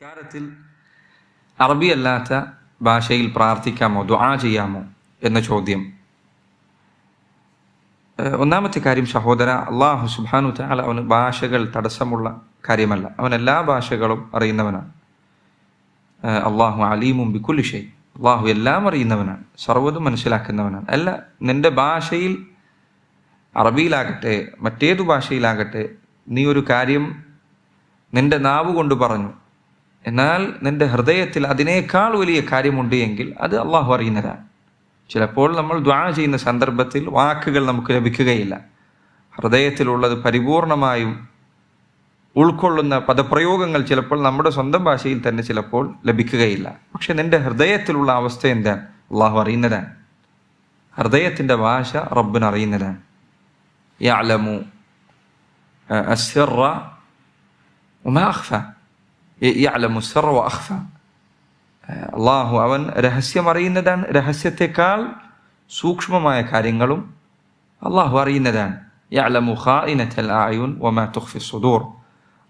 നിസ്കാരത്തിൽ അറബി അല്ലാത്ത ഭാഷയിൽ പ്രാർത്ഥിക്കാമോ ദുആ ചെയ്യാമോ എന്ന ചോദ്യം. ഒന്നാമത്തെ കാര്യം സഹോദര അള്ളാഹു സുബാനു താല അവന് ഭാഷകൾ തടസ്സമുള്ള കാര്യമല്ല. അവൻ എല്ലാ ഭാഷകളും അറിയുന്നവനാണ്. അള്ളാഹു അലീമും ബിക്കുലിഷൈ അള്ളാഹു എല്ലാം അറിയുന്നവനാണ് സർവതും മനസ്സിലാക്കുന്നവനാണ്. അല്ല നിന്റെ ഭാഷയിൽ അറബിയിലാകട്ടെ മറ്റേതു ഭാഷയിലാകട്ടെ നീ ഒരു കാര്യം നിന്റെ നാവ് കൊണ്ട് പറഞ്ഞു. എന്നാൽ നിന്റെ ഹൃദയത്തിൽ അതിനേക്കാൾ വലിയ കാര്യമുണ്ട് എങ്കിൽ അത് അള്ളാഹു അറിയുന്നതാണ്. ചിലപ്പോൾ നമ്മൾ ദ്വാ ചെയ്യുന്ന സന്ദർഭത്തിൽ വാക്കുകൾ നമുക്ക് ലഭിക്കുകയില്ല. ഹൃദയത്തിലുള്ളത് പരിപൂർണമായും ഉൾക്കൊള്ളുന്ന പദപ്രയോഗങ്ങൾ ചിലപ്പോൾ നമ്മുടെ സ്വന്തം ഭാഷയിൽ തന്നെ ചിലപ്പോൾ ലഭിക്കുകയില്ല. പക്ഷെ നിന്റെ ഹൃദയത്തിലുള്ള അവസ്ഥ എന്താണ്? അള്ളാഹു അറിയുന്നതാണ്. ഹൃദയത്തിന്റെ ഭാഷ റബ്ബിന് അറിയുന്നതാണ്. യാലമു അസ്റ ഉമാഹ്ഫ യഅലമുസർ അഖ്ഫ അള്ളാഹു അവൻ രഹസ്യം അറിയുന്നതാണ്. രഹസ്യത്തെക്കാൾ സൂക്ഷ്മമായ കാര്യങ്ങളും അള്ളാഹു അറിയുന്നതാണ്. യഅലമു ഖാഇനത്തൽ ആയുൻ വമാ തുഖ്ഫി സുദൂർ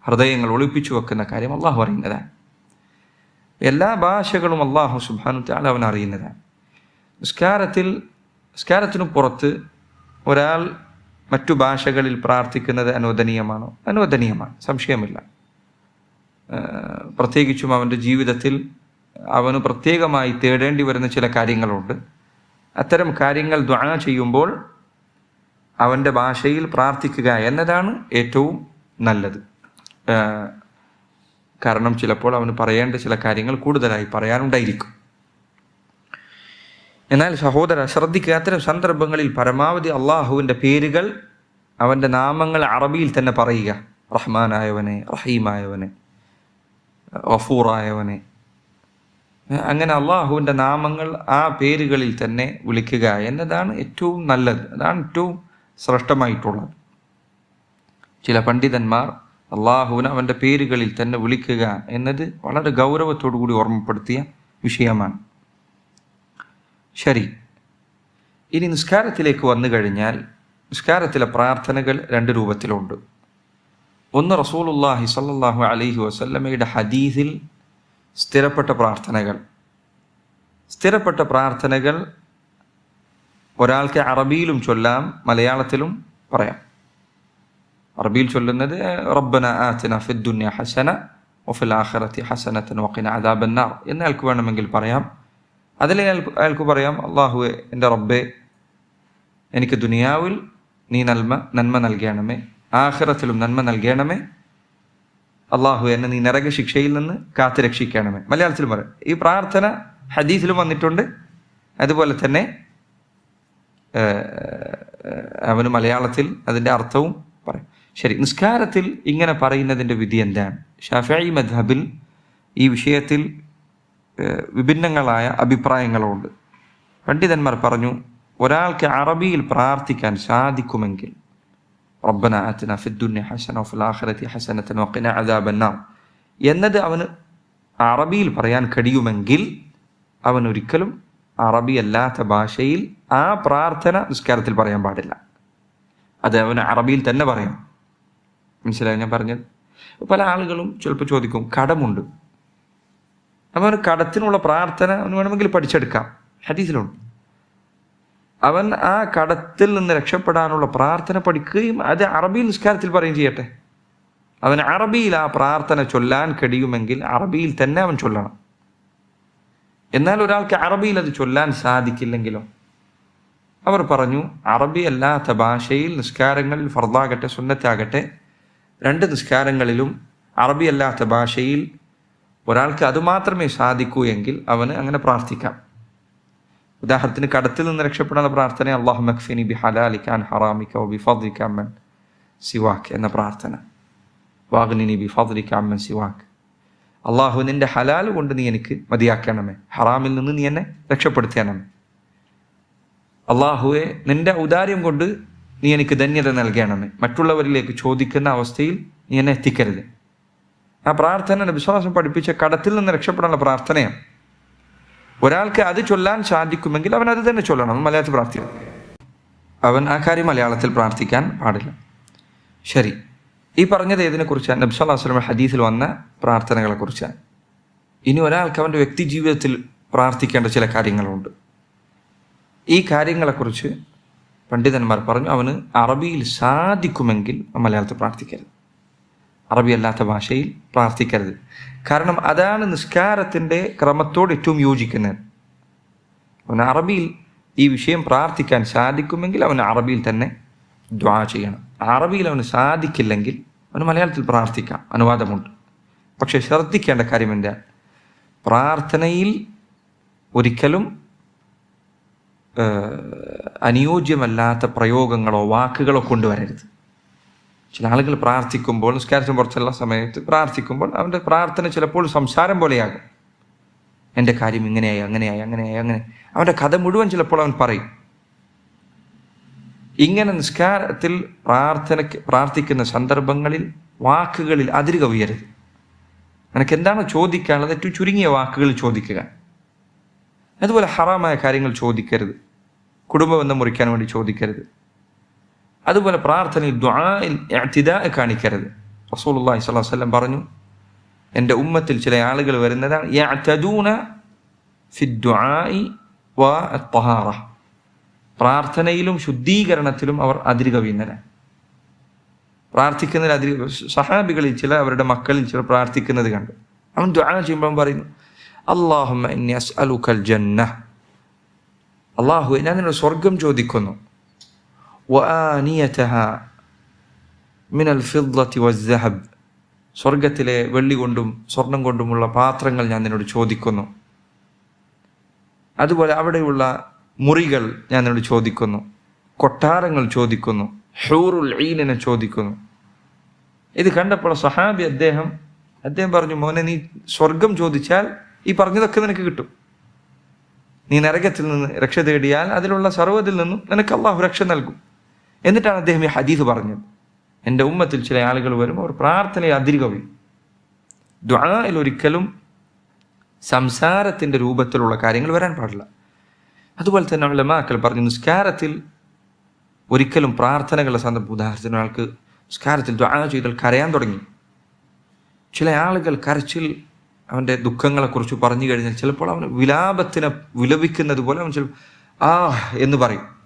ഹൃദയങ്ങൾ ഒളിപ്പിച്ചു വെക്കുന്ന കാര്യം അള്ളാഹു അറിയുന്നതാണ്. എല്ലാ ഭാഷകളും അള്ളാഹു സുബാനു താൽ അവൻ അറിയുന്നതാണ്. നിസ്കാരത്തിൽ നിസ്കാരത്തിനു പുറത്ത് ഒരാൾ മറ്റു ഭാഷകളിൽ പ്രാർത്ഥിക്കുന്നത് അനുവദനീയമാണോ? അനുവദനീയമാണ്. സംശയമില്ല. പ്രത്യേകിച്ചും അവന്റെ ജീവിതത്തിൽ അവന് പ്രത്യേകമായി തേടേണ്ടി വരുന്ന ചില കാര്യങ്ങളുണ്ട്. അത്തരം കാര്യങ്ങൾ ദ്വാ ചെയ്യുമ്പോൾ അവന്റെ ഭാഷയിൽ പ്രാർത്ഥിക്കുക എന്നതാണ് ഏറ്റവും നല്ലത്. കാരണം ചിലപ്പോൾ അവന് പറയേണ്ട ചില കാര്യങ്ങൾ കൂടുതലായി പറയാനുണ്ടായിരിക്കും. എന്നാൽ സഹോദര ശ്രദ്ധിക്കുക അത്തരം സന്ദർഭങ്ങളിൽ പരമാവധി അള്ളാഹുവിന്റെ പേരുകൾ അവന്റെ നാമങ്ങൾ അറബിയിൽ തന്നെ പറയുക. റഹ്മാനായവനെ റഹീമായവനെ. ഗഫൂറായവനെ. അങ്ങനെ അള്ളാഹുവിന്റെ നാമങ്ങൾ ആ പേരുകളിൽ തന്നെ വിളിക്കുക എന്നതാണ് ഏറ്റവും നല്ലത്. അതാണ് ഏറ്റവും ശ്രേഷ്ഠമായിട്ടുള്ളത്. ചില പണ്ഡിതന്മാർ അള്ളാഹുവിനെ അവന്റെ പേരുകളിൽ തന്നെ വിളിക്കുക എന്നത് വളരെ ഗൗരവത്തോടു കൂടി ഓർമ്മപ്പെടുത്തിയ വിഷയമാണ്. ശരി. ഇനി നിസ്കാരത്തിലേക്ക് വന്നു കഴിഞ്ഞാൽ നിസ്കാരത്തിലെ പ്രാർത്ഥനകൾ രണ്ട് രൂപത്തിലുണ്ട്. ഒന്ന് റസൂലുല്ലാഹി സല്ലാഹു അലൈഹി വസല്ലമയുടെ ഹദീസിൽ സ്ഥിരപ്പെട്ട പ്രാർത്ഥനകൾ. സ്ഥിരപ്പെട്ട പ്രാർത്ഥനകൾ ഒരാൾക്ക് അറബിയിലും ചൊല്ലാം മലയാളത്തിലും പറയാം. അറബിയിൽ ചൊല്ലുന്നത് റബ്ബന ആത്തിന ഫിദ്ദുന്യ ഹസന ഒഫിൽ ആഖിറത്തി ഹസനത്തൻ വക്കിന അദാബന്നാർ എന്ന് അയാൾക്ക് വേണമെങ്കിൽ പറയാം. അതിൽ അയാൾക്ക് പറയാം അള്ളാഹുവെ എന്റെ റബ്ബെ എനിക്ക് ദുനിയാവിൽ നീ നന്മ നന്മ നൽകണമേ. ആഖിറത്തിലും നന്മ നൽകണമേ. അള്ളാഹു എന്നെ നീ നരക ശിക്ഷയിൽ നിന്ന് കാത്തു രക്ഷിക്കണമേ. മലയാളത്തിൽ പറയാം ഈ പ്രാർത്ഥന ഹദീസിലും വന്നിട്ടുണ്ട്. അതുപോലെ തന്നെ അവന് മലയാളത്തിൽ അതിന്റെ അർത്ഥവും പറയും. ശരി നിസ്കാരത്തിൽ ഇങ്ങനെ പറയുന്നതിന്റെ വിധി എന്താണ്? ഷാഫി മദ്ഹബിൽ ഈ വിഷയത്തിൽ വിഭിന്നങ്ങളായ അഭിപ്രായങ്ങളുണ്ട്. പണ്ഡിതന്മാർ പറഞ്ഞു ഒരാൾക്ക് അറബിയിൽ പ്രാർത്ഥിക്കാൻ സാധിക്കുമെങ്കിൽ റബ്ബന ആത്തിന ഫിദ്ദുന്യ ഹസന ഫിൽ ആഖിറതി ഹസനത്തൻ വഖിന അദാബന്നാർ. എന്നത് അവന് അറബിയിൽ പറയാൻ കഴിയുമെങ്കിൽ അവൻ ഒരിക്കലും അറബി അല്ലാത്ത ഭാഷയിൽ ആ പ്രാർത്ഥന നിസ്കാരത്തിൽ പറയാൻ പാടില്ല. അത് അവൻ അറബിയിൽ തന്നെ പറയാം. മനസ്സിലായി ഞാൻ പറഞ്ഞത്? പല ആളുകളും ചിലപ്പോൾ ചോദിക്കും കടമുണ്ട്. അപ്പോൾ കടത്തിനുള്ള പ്രാർത്ഥന അവന് വേണമെങ്കിൽ പഠിച്ചെടുക്കാം. ഹദീസിലുണ്ട്. അവൻ ആ കടത്തിൽ നിന്ന് രക്ഷപ്പെടാനുള്ള പ്രാർത്ഥന പഠിക്കുകയും അത് അറബി നിസ്കാരത്തിൽ പറയുകയും ചെയ്യട്ടെ. അവൻ അറബിയിൽ ആ പ്രാർത്ഥന ചൊല്ലാൻ കഴിയുമെങ്കിൽ അറബിയിൽ തന്നെ അവൻ ചൊല്ലണം. എന്നാൽ ഒരാൾക്ക് അറബിയിൽ അത് ചൊല്ലാൻ സാധിക്കില്ലെങ്കിലോ? അവർ പറഞ്ഞു അറബി അല്ലാത്ത ഭാഷയിൽ നിസ്കാരങ്ങളിൽ ഫർദാകട്ടെ സുന്നത്താകട്ടെ. രണ്ട് നിസ്കാരങ്ങളിലും അറബി അല്ലാത്ത ഭാഷയിൽ ഒരാൾക്ക് അതുമാത്രമേ സാധിക്കൂ എങ്കിൽ അവന് അങ്ങനെ പ്രാർത്ഥിക്കാം. ഉദാഹരണത്തിന് കടത്തിൽ നിന്ന് രക്ഷപ്പെടാനുള്ള പ്രാർത്ഥന അള്ളാഹു മഖ്ഫിനി ബി ഹലാലിക്കാൻ ഹറാമിക്ക ബി ഫദ്ലിക്കാമൻ സിവാക്ക് എന്ന പ്രാർത്ഥന. വാഗ്നിനി ബി ഫദ്ലിക്കാമൻ സിവാക്ക് അള്ളാഹു നിന്റെ ഹലാൽ കൊണ്ട് നീ എനിക്ക് മതിയാക്കണമേ. ഹറാമിൽ നിന്ന് നീ എന്നെ രക്ഷപ്പെടുത്തണമേ. അള്ളാഹുവെ നിന്റെ ഔദാര്യം കൊണ്ട് നീ എനിക്ക് ധന്യത നൽകണമേ. മറ്റുള്ളവരിലേക്ക് ചോദിക്കുന്ന അവസ്ഥയിൽ നീ എന്നെ എത്തിക്കരുത്. ആ പ്രാർത്ഥന വിശ്വാസം പഠിപ്പിച്ച കടത്തിൽ നിന്ന് രക്ഷപ്പെടാനുള്ള പ്രാർത്ഥനയാണ്. ഒരാൾക്ക് അത് ചൊല്ലാൻ സാധിക്കുമെങ്കിൽ അവൻ അത് തന്നെ ചൊല്ലണം. മലയാളത്തിൽ പ്രാർത്ഥിക്കണം അവൻ ആ കാര്യം മലയാളത്തിൽ പ്രാർത്ഥിക്കാൻ പാടില്ല. ശരി. ഈ പറഞ്ഞത് ഏതിനെ കുറിച്ചാണ് നബ്സ് അല്ലാഹു വസ്ലം ഹദീസിൽ വന്ന പ്രാർത്ഥനകളെ കുറിച്ചാണ് ഇനി ഒരാൾക്ക് അവന്റെ വ്യക്തി ജീവിതത്തിൽ പ്രാർത്ഥിക്കേണ്ട ചില കാര്യങ്ങളുണ്ട്. ഈ കാര്യങ്ങളെക്കുറിച്ച് പണ്ഡിതന്മാർ പറഞ്ഞു അവന് അറബിയിൽ സാധിക്കുമെങ്കിൽ മലയാളത്തിൽ പ്രാർത്ഥിക്കരുത്. അറബി അല്ലാത്ത ഭാഷയിൽ പ്രാർത്ഥിക്കരുത്. കാരണം അതാണ് നിസ്കാരത്തിന്റെ ക്രമത്തോട് ഏറ്റവും യോജിക്കുന്നത്. അവൻ അറബിയിൽ ഈ വിഷയം പ്രാർത്ഥിക്കാൻ സാധിക്കുമെങ്കിൽ അവൻ അറബിയിൽ തന്നെ ദ്വാ ചെയ്യണം. അറബിയിൽ അവന് സാധിക്കില്ലെങ്കിൽ അവന് മലയാളത്തിൽ പ്രാർത്ഥിക്കാം. അനുവാദമുണ്ട്. പക്ഷെ ശ്രദ്ധിക്കേണ്ട കാര്യം എന്താ? പ്രാർത്ഥനയിൽ ഒരിക്കലും അനുയോജ്യമല്ലാത്ത പ്രയോഗങ്ങളോ വാക്കുകളോ കൊണ്ടുവരരുത്. ചില ആളുകൾ പ്രാർത്ഥിക്കുമ്പോൾ നിസ്കാരത്തിന് പുറത്തുള്ള സമയത്ത് പ്രാർത്ഥിക്കുമ്പോൾ അവന്റെ പ്രാർത്ഥന ചിലപ്പോൾ സംസാരം പോലെയാകും. എന്റെ കാര്യം ഇങ്ങനെയായി അങ്ങനെയായി അങ്ങനെയായി അങ്ങനെ. അവന്റെ കഥ മുഴുവൻ ചിലപ്പോൾ അവൻ പറയും. ഇങ്ങനെ നിസ്കാരത്തിൽ പ്രാർത്ഥനയ്ക്ക് പ്രാർത്ഥിക്കുന്ന സന്ദർഭങ്ങളിൽ വാക്കുകളിൽ അതിരുക കവിയരുത് നിനക്ക് എന്താണ് ചോദിക്കാനുള്ളത്? ഏറ്റവും ചുരുങ്ങിയ വാക്കുകൾ ചോദിക്കുക. അതുപോലെ ഹറാമായ കാര്യങ്ങൾ ചോദിക്കരുത്. കുടുംബബന്ധം മുറിക്കാൻ വേണ്ടി ചോദിക്കരുത്. അതുപോലെ പ്രാർത്ഥനയിൽ ദ്വാഇൽ കാണിക്കരുത്. സ്വല്ലല്ലാഹു അലൈഹി വസല്ലം പറഞ്ഞു എന്റെ ഉമ്മത്തിൽ ചില ആളുകൾ വരുന്നതാണ് ദുആഇ വ പ്രാർത്ഥനയിലും ശുദ്ധീകരണത്തിലും അവർ അതിര് കവിയുന്നവരാണ് പ്രാർത്ഥിക്കുന്നതിൽ അതിര് സഹാബികളിൽ ചില അവരുടെ മക്കളിൽ ചില പ്രാർത്ഥിക്കുന്നത് കണ്ടു. അവൻ ദ്വാ ചെയ്യുമ്പോൾ പറയുന്നു അള്ളാഹുമ്മ ഇന്നി അസ്അലുക്കൽ ജന്ന അള്ളാഹു ഞാൻ നിന്നോട് സ്വർഗം ചോദിക്കുന്നു. മിനൽ ഫിദ്ദതി വസ്സഹബ്. സ്വർഗത്തിലെ വെള്ളി കൊണ്ടും സ്വർണം കൊണ്ടുമുള്ള പാത്രങ്ങൾ ഞാൻ നിന്നോട് ചോദിക്കുന്നു. അതുപോലെ അവിടെയുള്ള മുറികൾ ഞാൻ നിന്നോട് ചോദിക്കുന്നു. കൊട്ടാരങ്ങൾ ചോദിക്കുന്നു. ഹൂറുൽ ഈലിനെ ചോദിക്കുന്നു. ഇത് കണ്ടപ്പോൾ സഹാബി അദ്ദേഹം അദ്ദേഹം പറഞ്ഞു മോനെ നീ സ്വർഗം ചോദിച്ചാൽ ഈ പറഞ്ഞതൊക്കെ നിനക്ക് കിട്ടും. നീ നരകത്തിൽ നിന്ന് രക്ഷ തേടിയാൽ അതിലുള്ള സർവതിൽ നിന്നും നിനക്ക് അള്ളാഹു രക്ഷ നൽകും. എന്നിട്ടാണ് അദ്ദേഹം ഈ ഹദീസ് പറഞ്ഞത്. എന്റെ ഉമ്മത്തിൽ ചില ആളുകൾ വരും അവർ പ്രാർത്ഥനയെ അതിരുകവി ദ്വായിൽ ഒരിക്കലും സംസാരത്തിന്റെ രൂപത്തിലുള്ള കാര്യങ്ങൾ വരാൻ പാടില്ല. അതുപോലെ തന്നെ ഉലമാക്കൾ പറഞ്ഞു നിസ്കാരത്തിൽ ഒരിക്കലും പ്രാർത്ഥനകളുടെ സന്ദർഭം ഉദാഹരണത്തിന് ആൾക്ക് നിസ്കാരത്തിൽ ദ്വാ ചെയ്താൽ കരയാൻ തുടങ്ങി. ചില ആളുകൾ കരച്ചിൽ അവന്റെ ദുഃഖങ്ങളെക്കുറിച്ച് പറഞ്ഞു കഴിഞ്ഞാൽ ചിലപ്പോൾ അവൻ വിലാപത്തിനെ വിലപിക്കുന്നത് പോലെ അവൻ ചിലപ്പോൾ ആ എന്ന് പറയും.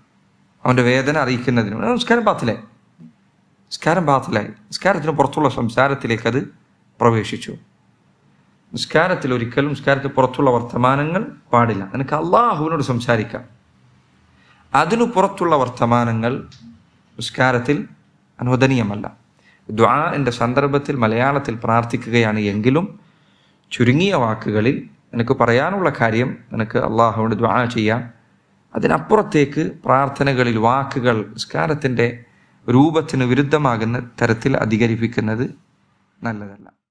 അവന്റെ വേദന അറിയിക്കുന്നതിനും. നമസ്കാരം പാത്തിലായി. നിസ്കാരം പാത്തിലായി. നിസ്കാരത്തിന് പുറത്തുള്ള സംസാരത്തിലേക്ക് അത് പ്രവേശിച്ചു. നിസ്കാരത്തിൽ ഒരിക്കലും നിസ്കാരത്തിൽ പുറത്തുള്ള വർത്തമാനങ്ങൾ പാടില്ല. നിനക്ക് അള്ളാഹുവിനോട് സംസാരിക്കാം. അതിനു പുറത്തുള്ള വർത്തമാനങ്ങൾ നിസ്കാരത്തിൽ അനുവദനീയമല്ല. ദ്വാ എന്റെ സന്ദർഭത്തിൽ മലയാളത്തിൽ പ്രാർത്ഥിക്കുകയാണ് എങ്കിലും ചുരുങ്ങിയ വാക്കുകളിൽ നിനക്ക് പറയാനുള്ള കാര്യം നിനക്ക് അള്ളാഹുവിനോട് ദ്വാ ചെയ്യാം. അതിനപ്പുറത്തേക്ക് പ്രാർത്ഥനകളിൽ വാക്കുകൾ നിസ്കാരത്തിന്റെ രൂപത്തിന് വിരുദ്ധമാകുന്ന തരത്തിൽ അധികരിപ്പിക്കുന്നത് നല്ലതല്ല.